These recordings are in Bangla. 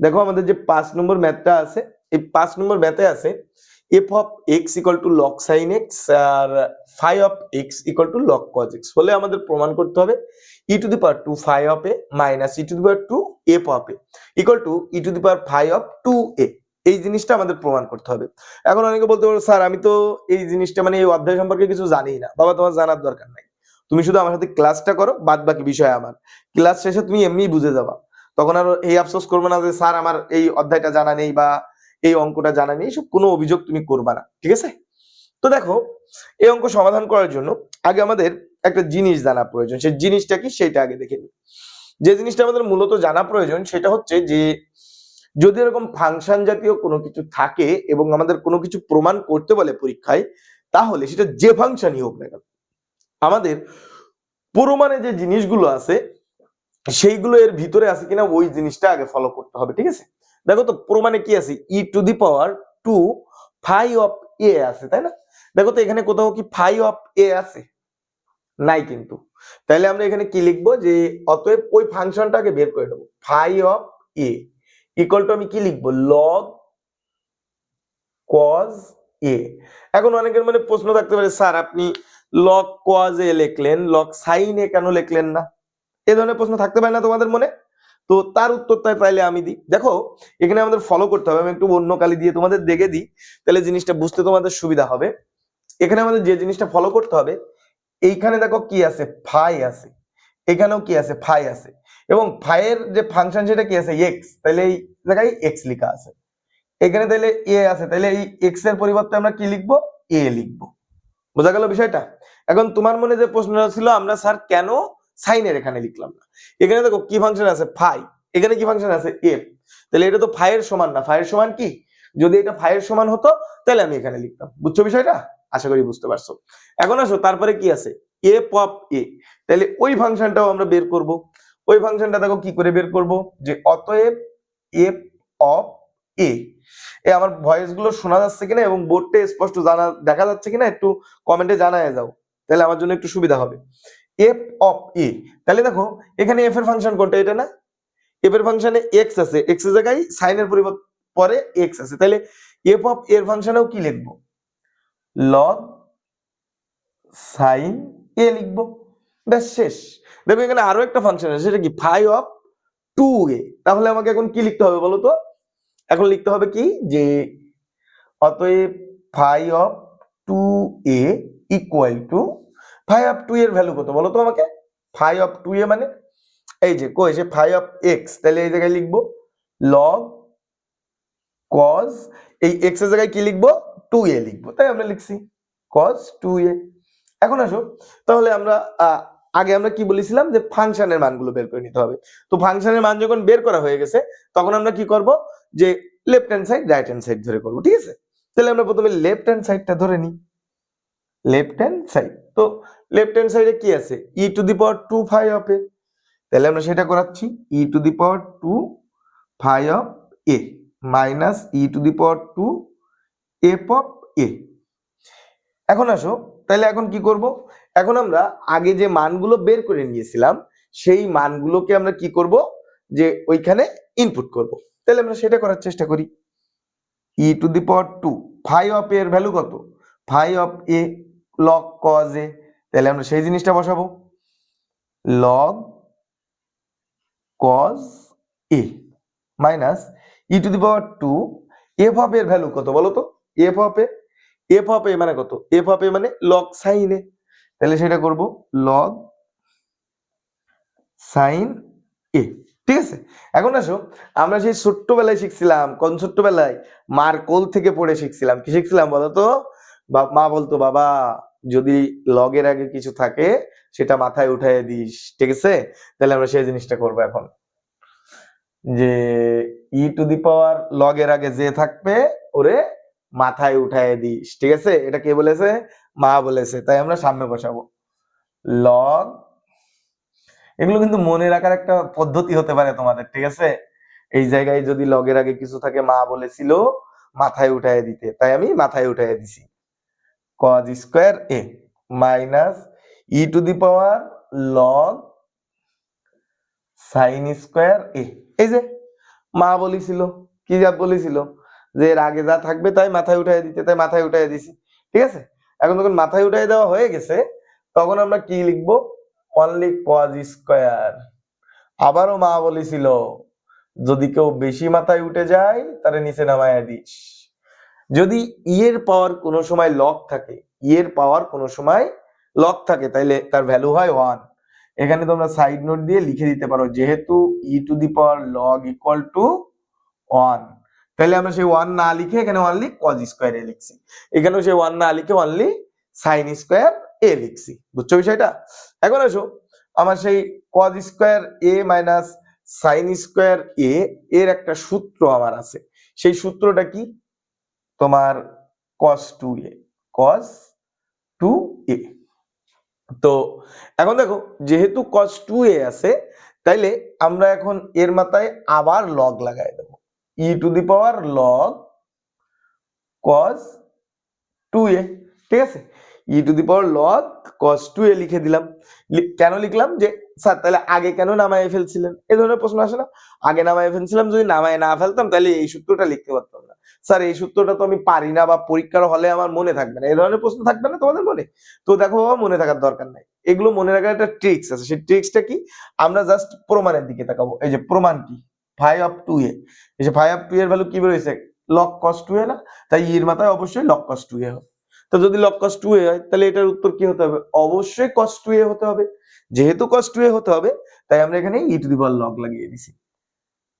দেখো আমাদের যে পাঁচ নম্বর ম্যাথটা আছে, এই পাঁচ নম্বর ম্যাথে আছে F of X equal to log sine X R phi of X equal to log cos X হলে আমাদের প্রমাণ করতে হবে E to the power two phi of A minus E to the power two F of A equal to E to the power phi of two A এই জিনিসটা আমাদের প্রমাণ করতে হবে। এখন অনেকে বলতে পারো, স্যার, আমি তো এই জিনিসটা মানে এই অধ্যায় সম্পর্কে কিছু জানি না। বাবা, তোমার জানার দরকার নাই। তুমি শুধু আমার সাথে ক্লাসটা করো বাদ বাকি বিষয় আমার। ক্লাস শেষে তুমি এমনিই বুঝে যাবা। তখন আর এই আফসোস করবে না যে, স্যার, আমার এই অধ্যায়টা জানা নেই বা এই অঙ্কটা জানা নেই। এসব কোনো অভিযোগ তুমি করবা না, ঠিক আছে? তো দেখো, এই অঙ্ক সমাধান করার জন্য আগে আমাদের একটা জিনিস জানা প্রয়োজন। সেই জিনিসটা কি? সেটা আগে দেখে নিই। যে জিনিসটা আমাদের মূলত জানা প্রয়োজন, সেটা হচ্ছে যে, যদি এরকম ফাংশন জাতীয় কোনো কিছু থাকে এবং আমাদের কোনো কিছু প্রমাণ করতে বলে পরীক্ষায়, তাহলে সেটা যে ফাংশনই হোক না কেন, আমাদের প্রমাণে যে জিনিসগুলো আছে সেইগুলো এর ভিতরে আছে কিনা ওই জিনিসটা আগে ফলো করতে হবে, ঠিক আছে? দেখো তো প্রমাণে কি আছে? E to the power two phi of A আছে, তাই না? দেখো তো এখানে কোথাও কি ফাই অফ এ আছে? নাই কিন্তু। তাহলে আমরা এখানে কি লিখব? যে অতএব ওই ফাংশনটাকে বের করে নেব। Phi of A equal to আমি কি লিখব? লগ কজ এ এখন অনেকের মানে প্রশ্ন থাকতে পারে, স্যার, আপনি লগ কজ এ লিখলেন লগ সাইন এ কেন লিখলেন না? এ ধরনের প্রশ্ন থাকতে পারে না তোমাদের মনে? তো তার উত্তরটা তাইলে আমি দিই। দেখো, এখানে আমাদের ফলো করতে হবে। আমি একটু অন্য কালি দিয়ে তোমাদের দেখে দিই তাহলে জিনিসটা বুঝতে তোমাদের সুবিধা হবে। এখানে আমাদের যে জিনিসটা ফলো করতে হবে, এইখানে দেখো কি আছে? ফাই আছে। এখানেও কি আছে? ফাই আছে। এবং ফাইয়ের যে ফাংশন সেটা কি আছে? এক্স তাহলে এই জায়গায় এক্স লেখা আছে। এখানে তাহলে এ আছে। তাহলে এই এক্সের পরিবর্তে আমরা কি লিখব? এ লিখব। বোঝা গেল বিষয়টা? এখন তোমার মনে যে প্রশ্নটা ছিল, আমরা স্যার কেন সাইনের এখানে লিখলাম না। এখানে দেখো কি ফাংশন আছে? ফাই এখানে কি ফাংশন আছে? এফ তাহলে এটা তো ফাইয়ের সমান না। ফাইয়ের সমান কি? যদি এটা ফাইয়ের সমান হতো, তাহলে আমি এখানে লিখতাম। বুঝছ বিষয়টা? আশা করি বুঝতে পারছ। এখন আসো, তারপরে কি আছে? এফ অফ এ তাহলে ওই ফাংশনটাও আমরা বের করব। ওই ফাংশনটা দেখো কি করে বের করব? যে অতএব এফ অফ এ এ, আমার ভয়েসগুলো শোনা যাচ্ছে কিনা এবং বোর্ডটা স্পষ্ট জানা, দেখা যাচ্ছে কিনা একটু কমেন্টে জানায় যাও। তাহলে আমার জন্য একটু সুবিধা হবে। এফ অফ এ তাহলে দেখো, এখানে এফ এর ফাংশন কোনটা? এটা না? এফ এর ফাংশনে এক্স আছে। এক্সের জায়গায় সাইনের পরিবর্তে পরে এক্স আছে। তাহলে এফ অফ এর ফাংশনেও কি লিখব? লগ সাইন এ লিখব। ব্যাস, শেষ। দেখো, এখানে আরও একটা ফাংশন আছে, সেটা কি? ফাই অফ টু এ তাহলে আমাকে এখন কি লিখতে হবে বলো তো? এখন লিখতে হবে কি? যে অতএব phi of two A equal to phi of two এর ভ্যালু কত? বলো তো আমাকে। ফাই অফ টু এ মানে? এই যে, কই? সে ফাই অফ এক্স তাহলে এই জায়গায় লিখব লগ কজ এই এক্সের জায়গায় কি লিখব? টু এ লিখব। তাই আমরা লিখছি কজ টু এ এখন আসো, তাহলে আমরা আগে আমরা কি বলেছিলাম? যে ফাংশনের মানগুলো বের করে নিতে হবে। তো ফাংশনের মান যখন বের করা হয়ে গেছে, তখন আমরা কি করব? যে left hand side right hand side ধরে করব, ঠিক আছে? তাহলে আমরা প্রথমে লেফট হ্যান্ড সাইডটা ধরে নিই। লেফট হ্যান্ড সাইড তো লেফট হ্যান্ড সাইডে কি আছে? E to the power two phi of A তাহলে আমরা সেটা করাচ্ছি E to the power two phi of A minus E to the power two F of A এখন আসো, তাহলে এখন কি করব? এখন আমরা আগে যে মানগুলো বের করে নিয়েছিলাম, সেই মানগুলোকে আমরা কি করব? যে ওইখানে ইনপুট করব। তাহলে আমরা সেটা করার চেষ্টা করি। E to the power two phi of এর ভ্যালু কত? Phi of a log cos a তাহলে আমরা সেই জিনিসটা বসাবো। Log cos a minus e to the power two f of এর ভ্যালু কত বলো তো? F of a f of a মানে কত? এফ অফ এ মানে লগ সাইন এ তাহলে সেটা করব লগ সাইন এ ঠিক আছে? এখন আসো, আমরা সেই ছোট্টবেলায় শিখছিলাম, কোন ছোট্টবেলায় মার কোল থেকে পড়ে শিখছিলাম, কি শিখছিলাম বলো তো? মা বলতো, বাবা যদি লগের আগে কিছু থাকে, সেটা মাথায় উঠাই দিস, ঠিক আছে? তাহলে আমরা সেই জিনিসটা করব এখন। যে ই টু দি পাওয়ার লগের আগে যে থাকবে, ওরে মাথায় উঠায় দিস, ঠিক আছে? এটা কে বলেছে? মা বলেছে। তাই আমরা সামনে বসাবো। লগ এগুলো কিন্তু মনে রাখার একটা পদ্ধতি হতে পারে তোমাদের, ঠিক আছে? এই জায়গায় যদি লগের আগে কিছু থাকে, মা বলেছিল, মাথায় উঠায় দিতে। তাই আমি মাথায় উঠায় দিছি। Cos square a minus e to the power log sine square a এই যে, মা বলেছিল, কি যা বলেছিল? যে এর আগে যা থাকবে তাই মাথায় উঠাই দিতে, তাই মাথায় উঠাই দিছি। ঠিক আছে? এখন যখন মাথায় উঠাই দেওয়া হয়ে গেছে, তখন আমরা কি লিখব? অনলি কজ স্কোয়ার আবারও মা বলেছিল, যদি কেউ বেশি মাথায় উঠে যায়, তাহলে নিচে নামায় দিস। যদি ই এর পাওয়ার কোনো সময় লক থাকে ই এর পাওয়ার কোনো সময় লক থাকে, তাইলে তার ভ্যালু হয় ওয়ান এখানে তোমরা সাইড নোট দিয়ে লিখে দিতে পারো, যেহেতু e to the power log equal to one তাহলে আমরা সেই ওয়ান না লিখে এখানে অনলি কজ স্কোয়ার এ লিখছি। এখানেও সেই ওয়ান না লিখে অনলি সাইন স্কোয়ার এ লিখছি। বুঝছ বিষয়টা? এখন আসো, আমার সেই cos square a minus sine square a এর একটা সূত্র আমার আছে। সেই সূত্রটা কি? তোমার কস টু এ কস টু এ তো এখন দেখো, যেহেতু কস টু এ আছে, তাইলে আমরা এখন এর মাথায় আবার লগ লাগাই দেবো। E to the power log cos two a ঠিক আছে? E to the power log cos two a লিখে দিলাম। কেন লিখলাম? যে, স্যার, তাহলে আগে কেন নামায় ফেলছিলেন? এই ধরনের প্রশ্ন আসে না? আগে নামায় ফেলছিলাম, যদি নামায় না ফেলতাম, তাহলে এই সূত্রটা লিখতে পারতাম না। স্যার, এই সূত্রটা তো আমি পারি না বা পরীক্ষার হলে আমার মনে থাকবে না। এই ধরনের প্রশ্ন থাকবে না তোমাদের মনে? তো দেখো বাবা, মনে থাকার দরকার নাই। এগুলো মনে রাখার একটা ট্রিক্স আছে। সেই ট্রিক্সটা কি? আমরা জাস্ট প্রমাণের দিকে তাকাবো। এই যে প্রমাণ কি? ফাইভ অফ টু এ এই যে ফাইভ অফ টু এর ভ্যালু কি বেরোয়েছে লক কস টু এ না? তাই এর মাথায় অবশ্যই লক কস টু এ হবে। তো যদি লক কস টু এ হয়, তাহলে এটার উত্তর কি হতে হবে? অবশ্যই কস টু এ হতে হবে। যেহেতু কস টু এ হতে হবে, তাই আমরা এখানে ই টু দি পাওয়ার লগ লাগিয়ে দিছি।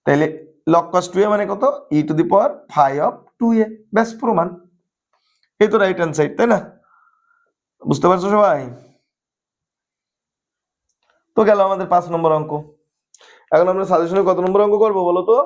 তাহলে লক কস টু এ মানে কত? E to the power phi of two a ব্যাস, প্রমাণ। এই তো রাইট হ্যান্ড সাইড তাই না? বুঝতে পারছ সবাই? তো গেল আমাদের পাঁচ নম্বর অঙ্ক। এখন আমরা সাজেশনে কত নম্বর অঙ্ক করব বলো তো?